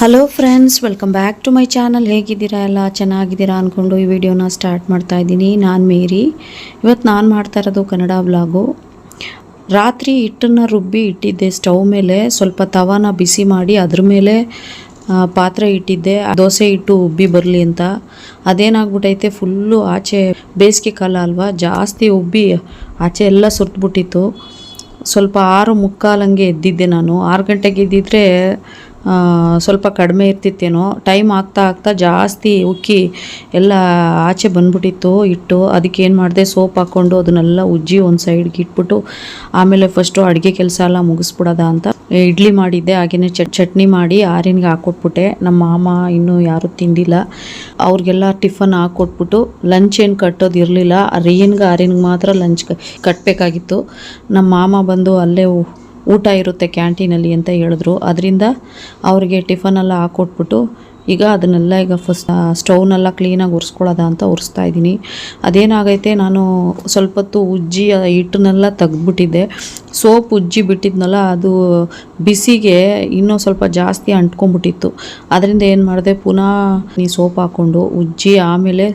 Hello friends welcome back to my channel ಹೇಗಿದ್ದೀರಾ ಎಲ್ಲ? ಚೆನ್ನಾಗಿದ್ದೀರಾ ಅಂದ್ಕೊಂಡು ಈ ವಿಡಿಯೋನ ಸ್ಟಾರ್ಟ್ ಮಾಡ್ತಾ ಇದ್ದೀನಿ. ನಾನು ಮೇರಿ. ಇವತ್ತು ನಾನು ಮಾಡ್ತಾ ಇರೋದು ಕನ್ನಡ ವ್ಲಾಗು ರಾತ್ರಿ ಹಿಟ್ಟನ್ನು ರುಬ್ಬಿ ಇಟ್ಟಿದ್ದೆ ಸ್ಟವ್ ಮೇಲೆ. ಸ್ವಲ್ಪ ತವಾನ ಬಿಸಿ ಮಾಡಿ ಅದ್ರ ಮೇಲೆ ಪಾತ್ರೆ ಇಟ್ಟಿದ್ದೆ. ದೋಸೆ ಇಟ್ಟು ಉಬ್ಬಿ ಬರಲಿ ಅಂತ. ಅದೇನಾಗ್ಬಿಟ್ಟೈತೆ ಫುಲ್ಲು ಆಚೆ ಬೇಸಿಗೆ ಕಾಲ ಅಲ್ವಾ? ಜಾಸ್ತಿ ಉಬ್ಬಿ ಆಚೆ ಎಲ್ಲ ಸುರಿದ್ಬಿಟ್ಟಿತ್ತು. ಸ್ವಲ್ಪ ಆರು ಮುಕ್ಕಾಲಂಗೆ ಎದ್ದಿದ್ದೆ ನಾನು. ಆರು ಗಂಟೆಗೆ ಎದ್ದಿದ್ರೆ ಸ್ವಲ್ಪ ಕಡಿಮೆ ಇರ್ತಿತ್ತೇನೋ ಟೈಮ್ ಆಗ್ತಾ ಆಗ್ತಾ ಜಾಸ್ತಿ ಉಕ್ಕಿ ಎಲ್ಲ ಆಚೆ ಬಂದ್ಬಿಟ್ಟಿತ್ತು, ಇಟ್ಟು ಅದಕ್ಕೆ ಏನು ಮಾಡಿದೆ, ಸೋಪ್ ಹಾಕ್ಕೊಂಡು ಅದನ್ನೆಲ್ಲ ಉಜ್ಜಿ ಒಂದು ಸೈಡ್ಗೆ ಇಟ್ಬಿಟ್ಟು, ಆಮೇಲೆ ಫಸ್ಟು ಅಡುಗೆ ಕೆಲಸ ಎಲ್ಲ ಮುಗಿಸ್ಬಿಡೋದ ಅಂತ ಇಡ್ಲಿ ಮಾಡಿದ್ದೆ ಹಾಗೆಯೇ ಚಟ್ ಚಟ್ನಿ ಮಾಡಿ ಆರಿನ್ಗೆ ಹಾಕ್ಕೊಟ್ಬಿಟ್ಟೆ ನಮ್ಮ ಮಾಮ ಇನ್ನೂ ಯಾರೂ ತಿಂದಿಲ್ಲ. ಅವ್ರಿಗೆಲ್ಲ ಟಿಫನ್ ಹಾಕ್ಕೊಟ್ಬಿಟ್ಟು ಲಂಚ್ ಏನು ಕಟ್ಟೋದು ರೇನ್ಗೆ ಆರಿನ್ಗೆ ಮಾತ್ರ ಲಂಚ್ ಕಟ್ಟಬೇಕಾಗಿತ್ತು ನಮ್ಮ ಮಾಮ ಬಂದು ಅಲ್ಲೇ ಊಟ ಇರುತ್ತೆ ಕ್ಯಾಂಟೀನಲ್ಲಿ ಅಂತ ಹೇಳಿದ್ರು. ಅದರಿಂದ ಅವ್ರಿಗೆ ಟಿಫನೆಲ್ಲ ಹಾಕ್ಕೊಟ್ಬಿಟ್ಟು ಈಗ ಅದನ್ನೆಲ್ಲ ಈಗ ಫಸ್ಟ್ ಸ್ಟೌವ್ನೆಲ್ಲ ಕ್ಲೀನಾಗಿ ಒರೆಸ್ಕೊಳ್ಳೋದ ಅಂತ ಒರೆಸ್ತಾ ಇದ್ದೀನಿ. ಅದೇನಾಗೈತೆ, ನಾನು ಸ್ವಲ್ಪ ಹೊತ್ತು ಉಜ್ಜಿ ಹಿಟ್ಟನ್ನೆಲ್ಲ ತೆಗ್ದುಬಿಟ್ಟಿದ್ದೆ. ಸೋಪ್ ಉಜ್ಜಿ ಬಿಟ್ಟಿದ್ನಲ್ಲ, ಅದು ಬಿಸಿಗೆ ಇನ್ನೂ ಸ್ವಲ್ಪ ಜಾಸ್ತಿ ಅಂಟ್ಕೊಂಡ್ಬಿಟ್ಟಿತ್ತು. ಅದರಿಂದ ಏನು ಮಾಡಿದೆ, ಪುನಃ ನೀ ಸೋಪ್ ಹಾಕ್ಕೊಂಡು ಉಜ್ಜಿ, ಆಮೇಲೆ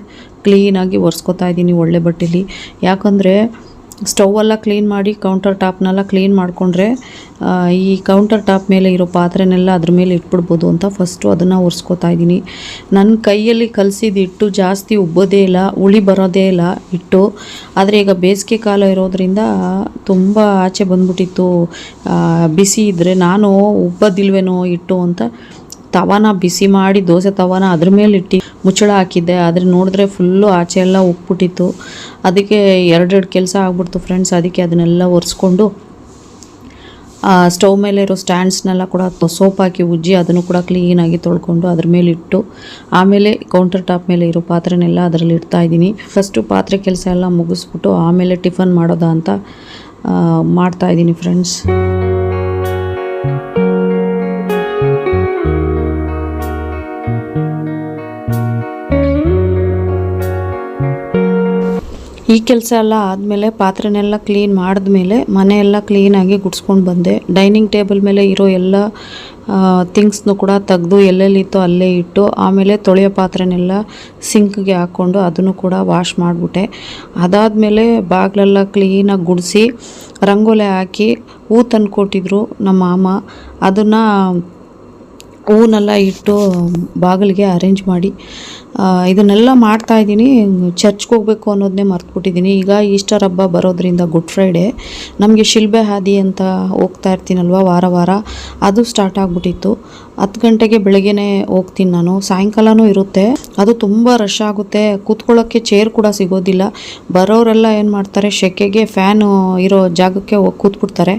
ಕ್ಲೀನಾಗಿ ಒರೆಸ್ಕೊತಾ ಇದ್ದೀನಿ ಒಳ್ಳೆ ಬಟ್ಟೆಲಿ. ಯಾಕಂದರೆ ಸ್ಟವ್ ಎಲ್ಲ ಕ್ಲೀನ್ ಮಾಡಿ ಕೌಂಟರ್ ಟಾಪ್ನೆಲ್ಲ ಕ್ಲೀನ್ ಮಾಡಿಕೊಂಡ್ರೆ ಈ ಕೌಂಟರ್ ಟಾಪ್ ಮೇಲೆ ಇರೋ ಪಾತ್ರೆನೆಲ್ಲ ಅದ್ರ ಮೇಲೆ ಇಟ್ಬಿಡ್ಬೋದು ಅಂತ ಫಸ್ಟು ಅದನ್ನು ಒರೆಸ್ಕೋತಾ ಇದ್ದೀನಿ ನನ್ನ ಕೈಯಲ್ಲಿ ಕಲಸಿದ ಇಟ್ಟು ಜಾಸ್ತಿ ಉಬ್ಬೋದೇ ಇಲ್ಲ ಉಳಿ ಬರೋದೇ ಇಲ್ಲ ಇಟ್ಟು ಆದರೆ ಈಗ ಬೇಸಿಗೆ ಕಾಲ ಇರೋದ್ರಿಂದ ತುಂಬ ಆಚೆ ಬಂದ್ಬಿಟ್ಟಿತ್ತು. ಬಿಸಿ ಇದ್ದರೆ ನಾನು ಉಬ್ಬೋದಿಲ್ವೇನೋ ಇಟ್ಟು ಅಂತ ತವಾನ ಬಿಸಿ ಮಾಡಿ ದೋಸೆ ತವಾನ ಅದ್ರ ಮೇಲೆ ಇಟ್ಟು ಮುಚ್ಚಳ ಹಾಕಿದ್ದೆ. ಆದರೆ ನೋಡಿದ್ರೆ ಫುಲ್ಲು ಆಚೆ ಎಲ್ಲ ಉಪ್ಬಿಟ್ಟಿತ್ತು ಅದಕ್ಕೆ ಎರಡೆರಡು ಕೆಲಸ ಆಗ್ಬಿಡ್ತು ಫ್ರೆಂಡ್ಸ್ ಅದಕ್ಕೆ ಅದನ್ನೆಲ್ಲ ಒರೆಸ್ಕೊಂಡು ಸ್ಟವ್ ಮೇಲೆ ಇರೋ ಸ್ಟ್ಯಾಂಡ್ಸ್ನೆಲ್ಲ ಕೂಡ ಸೋಪ್ ಹಾಕಿ ಉಜ್ಜಿ ಅದನ್ನು ಕೂಡ ಕ್ಲೀನಾಗಿ ತೊಳ್ಕೊಂಡು ಅದ್ರ ಮೇಲೆ ಇಟ್ಟು, ಆಮೇಲೆ ಕೌಂಟರ್ ಟಾಪ್ ಮೇಲೆ ಇರೋ ಪಾತ್ರೆನೆಲ್ಲ ಅದರಲ್ಲಿ ಇಡ್ತಾ ಇದ್ದೀನಿ. ಫಸ್ಟು ಪಾತ್ರೆ ಕೆಲಸ ಎಲ್ಲ ಮುಗಿಸ್ಬಿಟ್ಟು ಆಮೇಲೆ ಟಿಫನ್ ಮಾಡೋದಾ ಅಂತ ಮಾಡ್ತಾಯಿದ್ದೀನಿ ಫ್ರೆಂಡ್ಸ್ ಈ ಕೆಲಸ ಎಲ್ಲ ಆದಮೇಲೆ ಪಾತ್ರೆನೆಲ್ಲ ಕ್ಲೀನ್ ಮಾಡಿದ್ಮೇಲೆ ಮನೆಯೆಲ್ಲ ಕ್ಲೀನಾಗಿ ಗುಡ್ಸ್ಕೊಂಡು ಬಂದೆ. ಡೈನಿಂಗ್ ಟೇಬಲ್ ಮೇಲೆ ಇರೋ ಎಲ್ಲ ಥಿಂಗ್ಸ್ನು ಕೂಡ ತೆಗೆದು ಎಲ್ಲೆಲ್ಲಿತ್ತೋ ಅಲ್ಲೇ ಇಟ್ಟು, ಆಮೇಲೆ ತೊಳೆಯೋ ಪಾತ್ರೆನೆಲ್ಲ ಸಿಂಕ್ಗೆ ಹಾಕ್ಕೊಂಡು ಅದನ್ನು ಕೂಡ ವಾಶ್ ಮಾಡಿಬಿಟ್ಟೆ. ಅದಾದಮೇಲೆ ಬಾಗಿಲೆಲ್ಲ ಕ್ಲೀನಾಗಿ ಗುಡಿಸಿ ರಂಗೋಲೆ ಹಾಕಿ ಹೂ ತಂದು ಕೊಟ್ಟಿದ್ರು ನಮ್ಮ ಮಾಮ. ಅದನ್ನು ಹೂನೆಲ್ಲ ಇಟ್ಟು ಬಾಗಿಲಿಗೆ ಅರೇಂಜ್ ಮಾಡಿ. ಇದನ್ನೆಲ್ಲ ಮಾಡ್ತಾ ಇದ್ದೀನಿ. ಚರ್ಚ್ಗೆ ಹೋಗಬೇಕು ಅನ್ನೋದನ್ನೇ ಮರ್ತುಬಿಟ್ಟಿದ್ದೀನಿ. ಈಗ ಈಸ್ಟರ್ ಹಬ್ಬ ಬರೋದ್ರಿಂದ ಗುಡ್ ಫ್ರೈಡೇ. ನಮಗೆ ಶಿಲ್ಬೆ ಹಾದಿ ಅಂತ ಹೋಗ್ತಾ ಇರ್ತೀನಲ್ವ ವಾರ ವಾರ? ಅದು ಸ್ಟಾರ್ಟ್ ಆಗಿಬಿಟ್ಟಿತ್ತು. ಹತ್ತು ಗಂಟೆಗೆ ಬೆಳಗ್ಗೆನೇ ಹೋಗ್ತೀನಿ ನಾನು. ಸಾಯಂಕಾಲನೂ ಇರುತ್ತೆ. ಅದು ತುಂಬ ರಶ್ ಆಗುತ್ತೆ. ಕೂತ್ಕೊಳ್ಳೋಕ್ಕೆ ಚೇರ್ ಕೂಡ ಸಿಗೋದಿಲ್ಲ. ಬರೋರೆಲ್ಲ ಏನು ಮಾಡ್ತಾರೆ? ಸೆಕೆಗೆ ಫ್ಯಾನು ಇರೋ ಜಾಗಕ್ಕೆ ಹೋಗಿ ಕೂತ್ಬಿಡ್ತಾರೆ.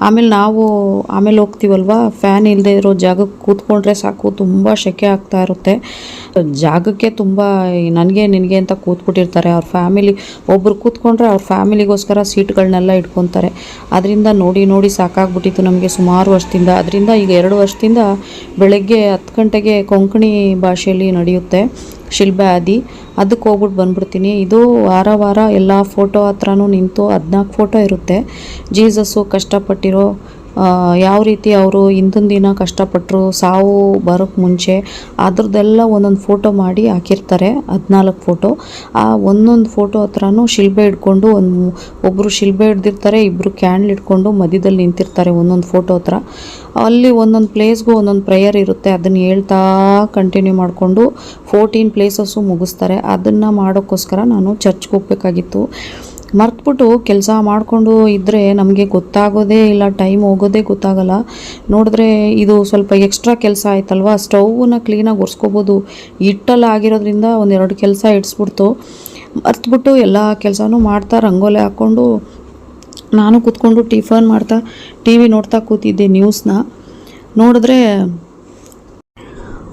ಆಮೇಲೆ ನಾವು, ಆಮೇಲೆ ಹೋಗ್ತೀವಲ್ವ? ಫ್ಯಾನ್ ಇಲ್ಲದೆ ಇರೋ ಜಾಗಕ್ಕೆ ಕೂತ್ಕೊಂಡ್ರೆ ಸಾಕು. ತುಂಬ ಸೆಕೆ ಆಗ್ತಾ ಇರುತ್ತೆ. ಜಾಗಕ್ಕೆ ತುಂಬ ನನಗೆ, ನಿನಗೆ ಅಂತ ಕೂತ್ಬಿಟ್ಟಿರ್ತಾರೆ ಅವ್ರ ಫ್ಯಾಮಿಲಿ ಒಬ್ಬರು ಕೂತ್ಕೊಂಡ್ರೆ ಅವ್ರ ಫ್ಯಾಮಿಲಿಗೋಸ್ಕರ ಸೀಟ್ಗಳನ್ನೆಲ್ಲ ಇಟ್ಕೊತಾರೆ. ಅದರಿಂದ ನೋಡಿ ನೋಡಿ ಸಾಕಾಗ್ಬಿಟ್ಟಿತ್ತು ನಮಗೆ ಸುಮಾರು ವರ್ಷದಿಂದ. ಅದರಿಂದ ಈಗ ಎರಡು ವರ್ಷದಿಂದ ಬೆಳಗ್ಗೆ ಹತ್ತು ಗಂಟೆಗೆ ಕೊಂಕಣಿ ಭಾಷೆಯಲ್ಲಿ ನಡೆಯುತ್ತೆ. ಶಿಲ್ಬೆ ಆದಿ. ಅದಕ್ಕೆ ಹೋಗ್ಬಿಟ್ಟು ಬಂದ್ಬಿಡ್ತೀನಿ. ಇದು ವಾರ ವಾರ ಎಲ್ಲ ಫೋಟೋ ಹತ್ರನೂ ನಿಂತು ಹದಿನಾಲ್ಕು ಫೋಟೋ ಇರುತ್ತೆ. ಜೀಸಸ್ಸು ಕಷ್ಟಪಟ್ಟಿರೋ ಯಾವ ರೀತಿ ಅವರು ಇಂದಿನ ದಿನ ಕಷ್ಟಪಟ್ಟರು ಸಾವು ಬರೋಕ್ಕೆ ಮುಂಚೆ ಅದ್ರದ್ದೆಲ್ಲ ಒಂದೊಂದು ಫೋಟೋ ಮಾಡಿ ಹಾಕಿರ್ತಾರೆ, ಹದಿನಾಲ್ಕು ಫೋಟೋ ಆ ಒಂದೊಂದು ಫೋಟೋ ಹತ್ರನೂ ಶಿಲ್ಬೆ ಹಿಡ್ಕೊಂಡು ಒಂದು ಒಬ್ಬರು ಶಿಲ್ಬೆ ಹಿಡ್ದಿರ್ತಾರೆ ಇಬ್ಬರು ಕ್ಯಾಂಡ್ಲ್ ಇಟ್ಕೊಂಡು ಮಧ್ಯದಲ್ಲಿ ನಿಂತಿರ್ತಾರೆ ಒಂದೊಂದು ಫೋಟೋ ಹತ್ರ. ಅಲ್ಲಿ ಒಂದೊಂದು ಪ್ಲೇಸ್ಗೂ ಒಂದೊಂದು ಪ್ರೇಯರ್ ಇರುತ್ತೆ, ಅದನ್ನು ಹೇಳ್ತಾ ಕಂಟಿನ್ಯೂ ಮಾಡಿಕೊಂಡು ಫೋರ್ಟೀನ್ ಪ್ಲೇಸಸ್ಸು ಮುಗಿಸ್ತಾರೆ. ಅದನ್ನು ಮಾಡೋಕ್ಕೋಸ್ಕರ ನಾನು ಚರ್ಚ್ಗೆ ಹೋಗ್ಬೇಕಾಗಿತ್ತು. ಮರ್ತ್ಬಿಟ್ಟು ಕೆಲಸ ಮಾಡಿಕೊಂಡು ಇದ್ದರೆ ನಮಗೆ ಗೊತ್ತಾಗೋದೇ ಇಲ್ಲ ಟೈಮ್ ಹೋಗೋದೇ ಗೊತ್ತಾಗಲ್ಲ. ನೋಡಿದ್ರೆ ಇದು ಸ್ವಲ್ಪ ಎಕ್ಸ್ಟ್ರಾ ಕೆಲಸ ಆಯ್ತಲ್ವಾ? ಸ್ಟೌವನ್ನು ಕ್ಲೀನಾಗಿ ಒರೆಸ್ಕೋಬೋದು. ಇಟ್ಟಲ್ಲ ಆಗಿರೋದ್ರಿಂದ ಒಂದೆರಡು ಕೆಲಸ ಇಡ್ಸ್ಬಿಡ್ತು. ಮರ್ತ್ಬಿಟ್ಟು ಎಲ್ಲ ಕೆಲಸನೂ ಮಾಡ್ತಾ ರಂಗೋಲೆ ಹಾಕ್ಕೊಂಡು ನಾನು ಕೂತ್ಕೊಂಡು ಟಿಫನ್ ಮಾಡ್ತಾ ಟಿ ವಿ ನೋಡ್ತಾ ಕೂತಿದ್ದೆ ನ್ಯೂಸ್ನ ನೋಡಿದ್ರೆ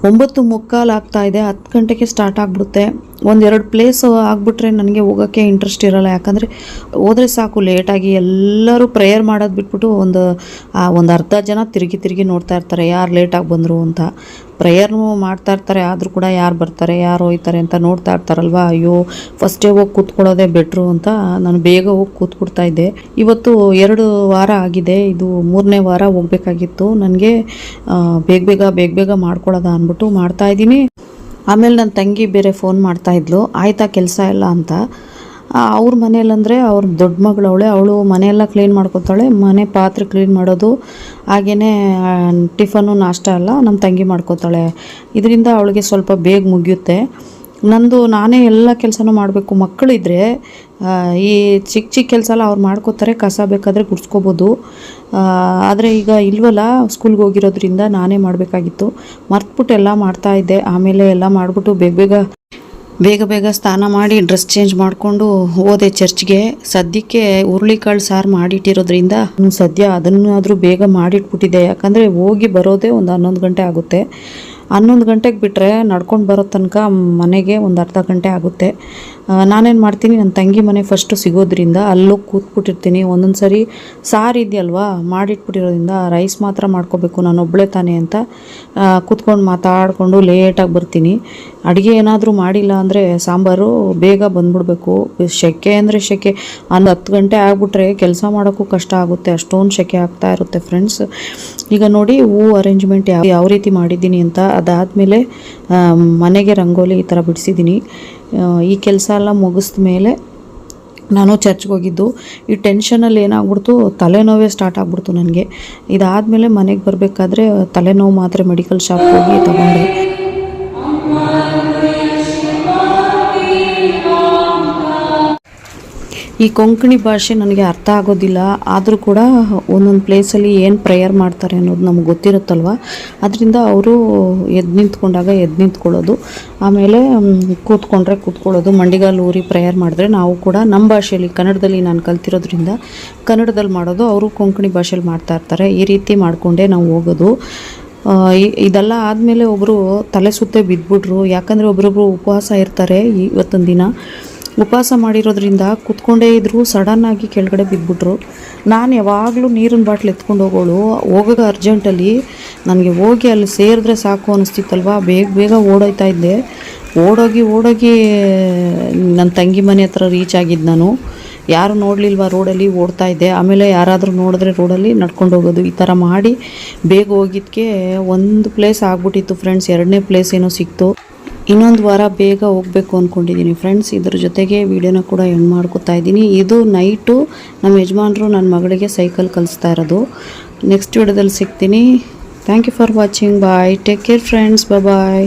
ಒಂಬತ್ತು ಮುಕ್ಕಾಲು ಆಗ್ತಾಯಿದೆ ಹತ್ತು ಗಂಟೆಗೆ ಸ್ಟಾರ್ಟ್ ಆಗಿಬಿಡುತ್ತೆ. ಒಂದೆರಡು ಪ್ಲೇಸ್ ಆಗಿಬಿಟ್ರೆ ನನಗೆ ಹೋಗೋಕ್ಕೆ ಇಂಟ್ರೆಸ್ಟ್ ಇರೋಲ್ಲ. ಯಾಕಂದರೆ ಹೋದರೆ ಸಾಕು ಲೇಟಾಗಿ ಎಲ್ಲರೂ ಪ್ರೇಯರ್ ಮಾಡೋದು ಬಿಟ್ಬಿಟ್ಟು ಒಂದು ಒಂದು ಅರ್ಧ ಜನ ತಿರುಗಿ ತಿರುಗಿ ನೋಡ್ತಾ ಇರ್ತಾರೆ, ಯಾರು ಲೇಟಾಗಿ ಬಂದರು ಅಂತ. ಪ್ರೇಯರ್ನು ಮಾಡ್ತಾ ಇರ್ತಾರೆ, ಆದರೂ ಕೂಡ ಯಾರು ಬರ್ತಾರೆ, ಯಾರು ಹೋಯ್ತಾರೆ ಅಂತ ನೋಡ್ತಾ ಇರ್ತಾರಲ್ವ? ಅಯ್ಯೋ ಫಸ್ಟೇ ಹೋಗಿ ಕೂತ್ಕೊಳ್ಳೋದೇ ಬೆಟ್ರು ಅಂತ ನಾನು ಬೇಗ ಹೋಗಿ ಕೂತ್ಕೊಡ್ತಾ ಇದ್ದೆ. ಇವತ್ತು ಎರಡು ವಾರ ಆಗಿದೆ, ಇದು ಮೂರನೇ ವಾರ ಹೋಗ್ಬೇಕಾಗಿತ್ತು. ನನಗೆ ಬೇಗ ಬೇಗ ಬೇಗ ಬೇಗ ಮಾಡ್ಕೊಳ್ಳೋದ ಅಂದ್ಬಿಟ್ಟು ಮಾಡ್ತಾ ಇದ್ದೀನಿ. ಆಮೇಲೆ ನನ್ನ ತಂಗಿ ಬೇರೆ ಫೋನ್ ಮಾಡ್ತಾ ಇದ್ಲು, ಆಯ್ತಾ ಕೆಲಸ ಎಲ್ಲ ಅಂತ? ಅವ್ರ ಮನೇಲಂದರೆ ಅವ್ರ ದೊಡ್ಡ ಮಗಳು ಅವಳೆ, ಅವಳು ಮನೆಯೆಲ್ಲ ಕ್ಲೀನ್ ಮಾಡ್ಕೊತಾಳೆ, ಮನೆ ಪಾತ್ರೆ ಕ್ಲೀನ್ ಮಾಡೋದು ಹಾಗೆಯೇ ಟಿಫನು ನಾಷ್ಟ ಎಲ್ಲ ನಮ್ಮ ತಂಗಿ ಮಾಡ್ಕೋತಾಳೆ. ಇದರಿಂದ ಅವಳಿಗೆ ಸ್ವಲ್ಪ ಬೇಗ ಮುಗಿಯುತ್ತೆ. ನಂದು ನಾನೇ ಎಲ್ಲ ಕೆಲಸನೂ ಮಾಡಬೇಕು ಮಕ್ಕಳಿದ್ರೆ ಈ ಚಿಕ್ಕ ಚಿಕ್ಕ ಕೆಲಸ ಎಲ್ಲ ಅವ್ರು ಮಾಡ್ಕೋತಾರೆ, ಕಸ ಬೇಕಾದರೆ ಗುಡ್ಸ್ಕೊಬೋದು. ಆದರೆ ಈಗ ಇಲ್ವಲ್ಲ ಸ್ಕೂಲ್ಗೆ ಹೋಗಿರೋದ್ರಿಂದ ನಾನೇ ಮಾಡಬೇಕಾಗಿತ್ತು. ಮರ್ತ್ಬಿಟ್ಟು ಎಲ್ಲ ಮಾಡ್ತಾ ಇದ್ದೆ. ಆಮೇಲೆ ಎಲ್ಲ ಮಾಡಿಬಿಟ್ಟು ಬೇಗ ಬೇಗ ಬೇಗ ಬೇಗ ಸ್ನಾನ ಮಾಡಿ ಡ್ರೆಸ್ ಚೇಂಜ್ ಮಾಡಿಕೊಂಡು ಹೋದೆ ಚರ್ಚ್ಗೆ. ಸದ್ಯಕ್ಕೆ ಹುರುಳಿಕಾಳು ಸಾರು ಮಾಡಿಟ್ಟಿರೋದ್ರಿಂದ ಸದ್ಯ ಅದನ್ನಾದರೂ ಬೇಗ ಮಾಡಿಟ್ಬಿಟ್ಟಿದ್ದೆ. ಯಾಕಂದರೆ ಹೋಗಿ ಬರೋದೇ ಒಂದು ಹನ್ನೊಂದು ಗಂಟೆ ಆಗುತ್ತೆ. ಹನ್ನೊಂದು ಗಂಟೆಗೆ ಬಿಟ್ಟರೆ ನಡ್ಕೊಂಡು ಬರೋ ತನಕ ಮನೆಗೆ ಒಂದು ಅರ್ಧ ಗಂಟೆ ಆಗುತ್ತೆ. ನಾನೇನು ಮಾಡ್ತೀನಿ? ನನ್ನ ತಂಗಿ ಮನೆ ಫಸ್ಟು ಸಿಗೋದ್ರಿಂದ ಅಲ್ಲೋಗಿ ಕೂತ್ಬಿಟ್ಟಿರ್ತೀನಿ. ಒಂದೊಂದು ಸರಿ ಸಾರು ಇದೆಯಲ್ವಾ? ಮಾಡಿಟ್ಬಿಟ್ಟಿರೋದ್ರಿಂದ ರೈಸ್ ಮಾತ್ರ ಮಾಡ್ಕೋಬೇಕು. ನಾನು ಒಬ್ಬಳೇ ತಾನೇ ಅಂತ ಕೂತ್ಕೊಂಡು ಮಾತಾಡಿಕೊಂಡು ಲೇಟಾಗಿ ಬರ್ತೀನಿ. ಅಡುಗೆ ಏನಾದರೂ ಮಾಡಿಲ್ಲ ಅಂದರೆ ಸಾಂಬಾರು ಬೇಗ ಬಂದ್ಬಿಡ್ಬೇಕು. ಸೆಕೆ ಅಂದರೆ ಸೆಕೆ ಒಂದು ಹತ್ತು ಗಂಟೆ ಆಗಿಬಿಟ್ರೆ ಕೆಲಸ ಮಾಡೋಕ್ಕೂ ಕಷ್ಟ ಆಗುತ್ತೆ. ಅಷ್ಟೊಂದು ಸೆಕೆ ಆಗ್ತಾ ಇರುತ್ತೆ ಫ್ರೆಂಡ್ಸ್ ಈಗ ನೋಡಿ ಹೂ ಅರೇಂಜ್ಮೆಂಟ್ ಯಾವ ಯಾವ ರೀತಿ ಮಾಡಿದ್ದೀನಿ ಅಂತ. ಅದಾದಮೇಲೆ ಮನೆಗೆ ರಂಗೋಲಿ ಈ ಥರ ಬಿಡಿಸಿದ್ದೀನಿ. ಈ ಕೆಲಸ ಎಲ್ಲ ಮುಗಿಸ್ದ ಮೇಲೆ ನಾನು ಚರ್ಚ್ಗೆ ಹೋಗಿದ್ದು. ಈ ಟೆನ್ಷನಲ್ಲಿ ಏನಾಗ್ಬಿಡ್ತು? ತಲೆನೋವೇ ಸ್ಟಾರ್ಟ್ ಆಗ್ಬಿಡ್ತು ನನಗೆ. ಇದಾದಮೇಲೆ ಮನೆಗೆ ಬರಬೇಕಾದ್ರೆ ತಲೆನೋವು ಮಾತ್ರ ಮೆಡಿಕಲ್ ಶಾಪ್ಗೆ ಹೋಗಿ ತಗೊಂಡೆ. ಈ ಕೊಂಕಣಿ ಭಾಷೆ ನನಗೆ ಅರ್ಥ ಆಗೋದಿಲ್ಲ. ಆದರೂ ಕೂಡ ಒಂದೊಂದು ಪ್ಲೇಸಲ್ಲಿ ಏನು ಪ್ರೇಯರ್ ಮಾಡ್ತಾರೆ ಅನ್ನೋದು ನಮ್ಗೆ ಗೊತ್ತಿರುತ್ತಲ್ವ? ಅದರಿಂದ ಅವರು ಎದ್ದು ನಿಂತ್ಕೊಂಡಾಗ ಎದ್ದು ನಿಂತ್ಕೊಳ್ಳೋದು. ಆಮೇಲೆ ಕೂತ್ಕೊಂಡ್ರೆ ಕೂತ್ಕೊಳ್ಳೋದು. ಮಂಡಿಗಾಲು ಊರಿ ಪ್ರೇಯರ್ ಮಾಡಿದ್ರೆ ನಾವು ಕೂಡ ನಮ್ಮ ಭಾಷೆಯಲ್ಲಿ, ಕನ್ನಡದಲ್ಲಿ ನಾನು ಕಲ್ತಿರೋದ್ರಿಂದ ಕನ್ನಡದಲ್ಲಿ ಮಾಡೋದು ಅವರು ಕೊಂಕಣಿ ಭಾಷೆಯಲ್ಲಿ ಮಾಡ್ತಾ ಇರ್ತಾರೆ. ಈ ರೀತಿ ಮಾಡಿಕೊಂಡೇ ನಾವು ಹೋಗೋದು. ಇದೆಲ್ಲ ಆದಮೇಲೆ ಒಬ್ಬರು ತಲೆ ಸುತ್ತೆ ಬಿದ್ದುಬಿಟ್ರು ಯಾಕಂದರೆ ಒಬ್ರೊಬ್ರು ಉಪವಾಸ ಇರ್ತಾರೆ ಇವತ್ತೊಂದು ದಿನ. ಉಪವಾಸ ಮಾಡಿರೋದ್ರಿಂದ ಕುತ್ಕೊಂಡೇ ಇದ್ದರೂ ಸಡನ್ನಾಗಿ ಕೆಳಗಡೆ ಬಿದ್ದುಬಿಟ್ರು ನಾನು ಯಾವಾಗಲೂ ನೀರಿನ ಬಾಟ್ಲು ಎತ್ಕೊಂಡು ಹೋಗೋಳು. ಹೋಗೋಕೆ ಅರ್ಜೆಂಟಲ್ಲಿ ನನಗೆ ಹೋಗಿ ಅಲ್ಲಿ ಸೇರಿದ್ರೆ ಸಾಕು ಅನ್ನಿಸ್ತಿತ್ತಲ್ವ ಬೇಗ ಬೇಗ ಓಡೋಯ್ತಾ ಇದ್ದೆ. ಓಡೋಗಿ ಓಡೋಗಿ ನನ್ನ ತಂಗಿ ಮನೆ ಹತ್ರ ರೀಚ್ ಆಗಿದ್ದು ನಾನು. ಯಾರು ನೋಡಲಿಲ್ವ ರೋಡಲ್ಲಿ ಓಡ್ತಾ ಇದ್ದೆ. ಆಮೇಲೆ ಯಾರಾದರೂ ನೋಡಿದ್ರೆ ರೋಡಲ್ಲಿ ನಡ್ಕೊಂಡು ಹೋಗೋದು. ಈ ಥರ ಮಾಡಿ ಬೇಗ ಹೋಗಿದ್ದಕ್ಕೆ ಒಂದು ಪ್ಲೇಸ್ ಆಗ್ಬಿಟ್ಟಿತ್ತು ಫ್ರೆಂಡ್ಸ್ ಎರಡನೇ ಪ್ಲೇಸ್ ಏನೋ ಸಿಕ್ತು. ಇನ್ನೊಂದು ವಾರ ಬೇಗ ಹೋಗಬೇಕು ಅಂದ್ಕೊಂಡಿದ್ದೀನಿ ಫ್ರೆಂಡ್ಸ್ ಇದ್ರ ಜೊತೆಗೆ ವಿಡಿಯೋನ ಕೂಡ ಎಂಡ್ ಮಾಡ್ಕೊತಾ ಇದ್ದೀನಿ. ಇದು ನೈಟು ನಮ್ಮ ಯಜಮಾನರು ನನ್ನ ಮಗಳಿಗೆ ಸೈಕಲ್ ಕಲಿಸ್ತಾ ಇರೋದು. ನೆಕ್ಸ್ಟ್ ವಿಡಿಯೋದಲ್ಲಿ ಸಿಗ್ತೀನಿ. Thank you for watching bye take care friends bye